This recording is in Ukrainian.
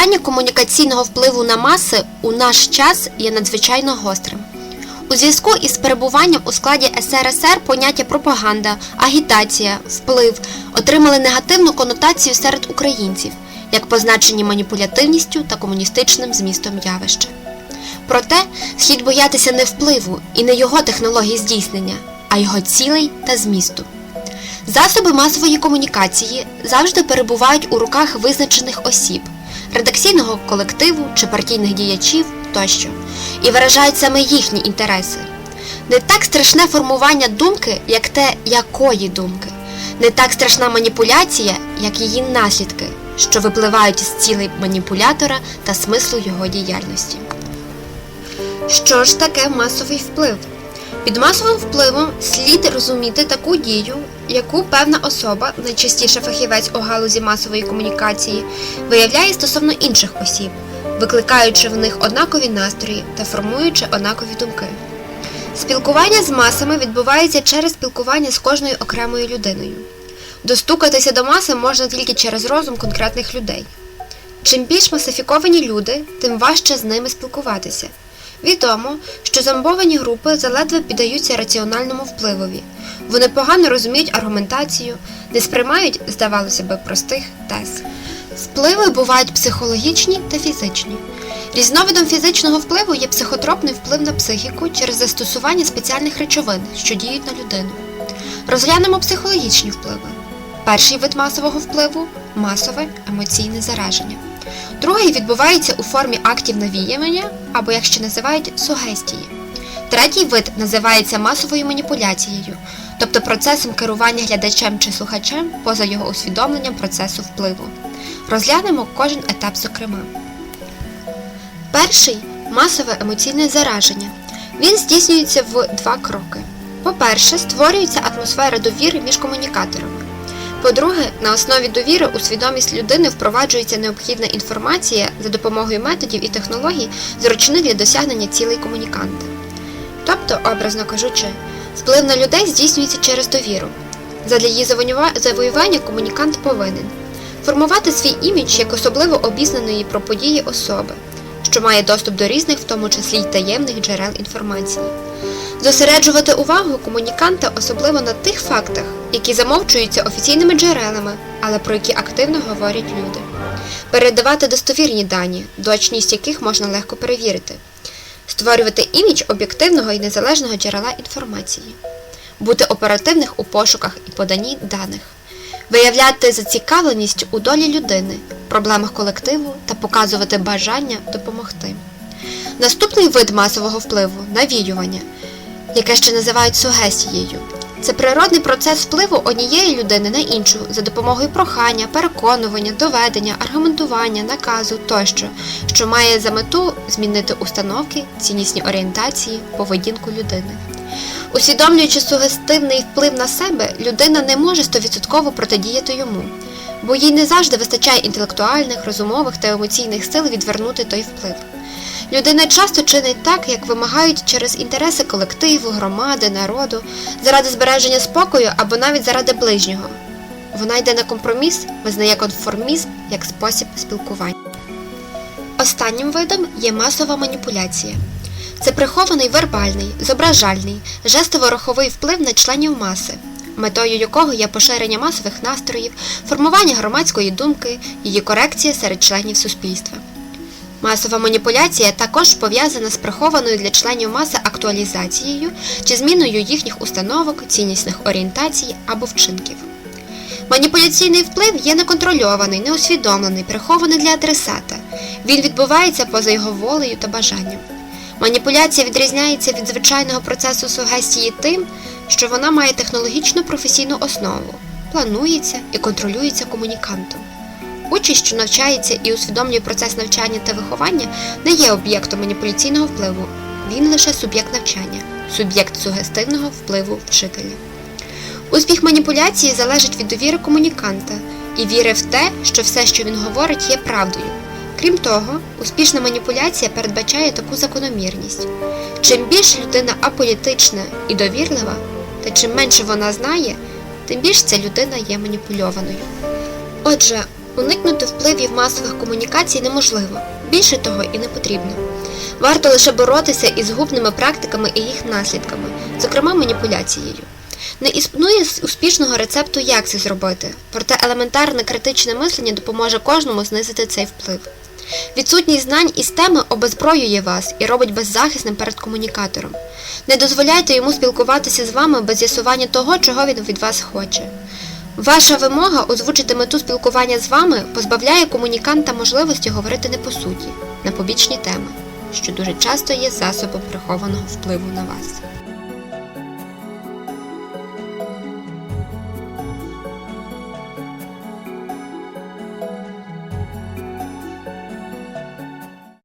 Питання комунікаційного впливу на маси у наш час є надзвичайно гострим. У зв'язку із перебуванням у складі СРСР поняття пропаганда, агітація, вплив отримали негативну конотацію серед українців, як позначені маніпулятивністю та комуністичним змістом явища. Проте слід боятися не впливу і не його технології здійснення, а його цілей та змісту. Засоби масової комунікації завжди перебувають у руках визначених осіб, редакційного колективу чи партійних діячів тощо, і виражають саме їхні інтереси. Не так страшне формування думки, як те, якої думки, не так страшна маніпуляція, як її наслідки, що випливають із цілей маніпулятора та смислу його діяльності. Що ж таке масовий вплив? Під масовим впливом слід розуміти таку дію, яку певна особа, найчастіше фахівець у галузі масової комунікації, виявляє стосовно інших осіб, викликаючи в них однакові настрої та формуючи однакові думки. Спілкування з масами відбувається через спілкування з кожною окремою людиною. Достукатися до маси можна тільки через розум конкретних людей. Чим більш масифіковані люди, тим важче з ними спілкуватися. Відомо, що зомбовані групи заледве піддаються раціональному впливові. Вони погано розуміють аргументацію, не сприймають, здавалося би, простих тез. Впливи бувають психологічні та фізичні. Різновидом фізичного впливу є психотропний вплив на психіку через застосування спеціальних речовин, що діють на людину. Розглянемо психологічні впливи. Перший вид масового впливу масове емоційне зараження. Другий відбувається у формі актів навіювання або, як ще називають, сугестії. Третій вид називається масовою маніпуляцією, тобто процесом керування глядачем чи слухачем поза його усвідомленням процесу впливу. Розглянемо кожен етап зокрема. Перший масове емоційне зараження. Він здійснюється в два кроки. По-перше, створюється атмосфера довіри між комунікаторами. По-друге, на основі довіри у свідомість людини впроваджується необхідна інформація за допомогою методів і технологій, зручних для досягнення цілей комуніканта. Тобто, образно кажучи, вплив на людей здійснюється через довіру. Задля її завоювання комунікант повинен формувати свій імідж як особливо обізнаної про події особи, що має доступ до різних, в тому числі й таємних джерел інформації. Зосереджувати увагу комуніканта особливо на тих фактах, які замовчуються офіційними джерелами, але про які активно говорять люди. Передавати достовірні дані, точність яких можна легко перевірити. Створювати імідж об'єктивного і незалежного джерела інформації. Бути оперативних у пошуках і поданні даних. Виявляти зацікавленість у долі людини, проблемах колективу та показувати бажання допомогти. Наступний вид масового впливу навіювання, яке ще називають сугестією. Це природний процес впливу однієї людини на іншу за допомогою прохання, переконування, доведення, аргументування, наказу тощо, що має за мету змінити установки, ціннісні орієнтації, поведінку людини. Усвідомлюючи сугестивний вплив на себе, людина не може стовідсотково протидіяти йому, бо їй не завжди вистачає інтелектуальних, розумових та емоційних сил відвернути той вплив. Людина часто чинить так, як вимагають через інтереси колективу, громади, народу, заради збереження спокою або навіть заради ближнього. Вона йде на компроміс, визнає конформізм як спосіб спілкування. Останнім видом є масова маніпуляція. Це прихований вербальний, зображальний, жестово-руховий вплив на членів маси, метою якого є поширення масових настроїв, формування громадської думки, її корекція серед членів суспільства. Масова маніпуляція також пов'язана з прихованою для членів маси актуалізацією чи зміною їхніх установок, ціннісних орієнтацій або вчинків. Маніпуляційний вплив є неконтрольований, неусвідомлений, прихований для адресата. Він відбувається поза його волею та бажанням. Маніпуляція відрізняється від звичайного процесу сугестії тим, що вона має технологічно професійну основу, планується і контролюється комунікантом. Учень, що навчається і усвідомлює процес навчання та виховання, не є об'єктом маніпуляційного впливу, він лише суб'єкт навчання, суб'єкт сугестивного впливу вчителя. Успіх маніпуляції залежить від довіри комуніканта і віри в те, що все, що він говорить, є правдою. Крім того, успішна маніпуляція передбачає таку закономірність. Чим більше людина аполітична і довірлива, та чим менше вона знає, тим більш ця людина є маніпульованою. Отже, Уникнути впливів масових комунікацій неможливо, більше того і не потрібно. Варто лише боротися із згубними практиками і їх наслідками, зокрема маніпуляцією. Не існує успішного рецепту, як це зробити, проте елементарне критичне мислення допоможе кожному знизити цей вплив. Відсутність знань із теми обезброює вас і робить беззахисним перед комунікатором. Не дозволяйте йому спілкуватися з вами без з'ясування того, чого він від вас хоче. Ваша вимога озвучити мету спілкування з вами позбавляє комуніканта можливості говорити не по суті, на побічні теми, що дуже часто є засобом прихованого впливу на вас.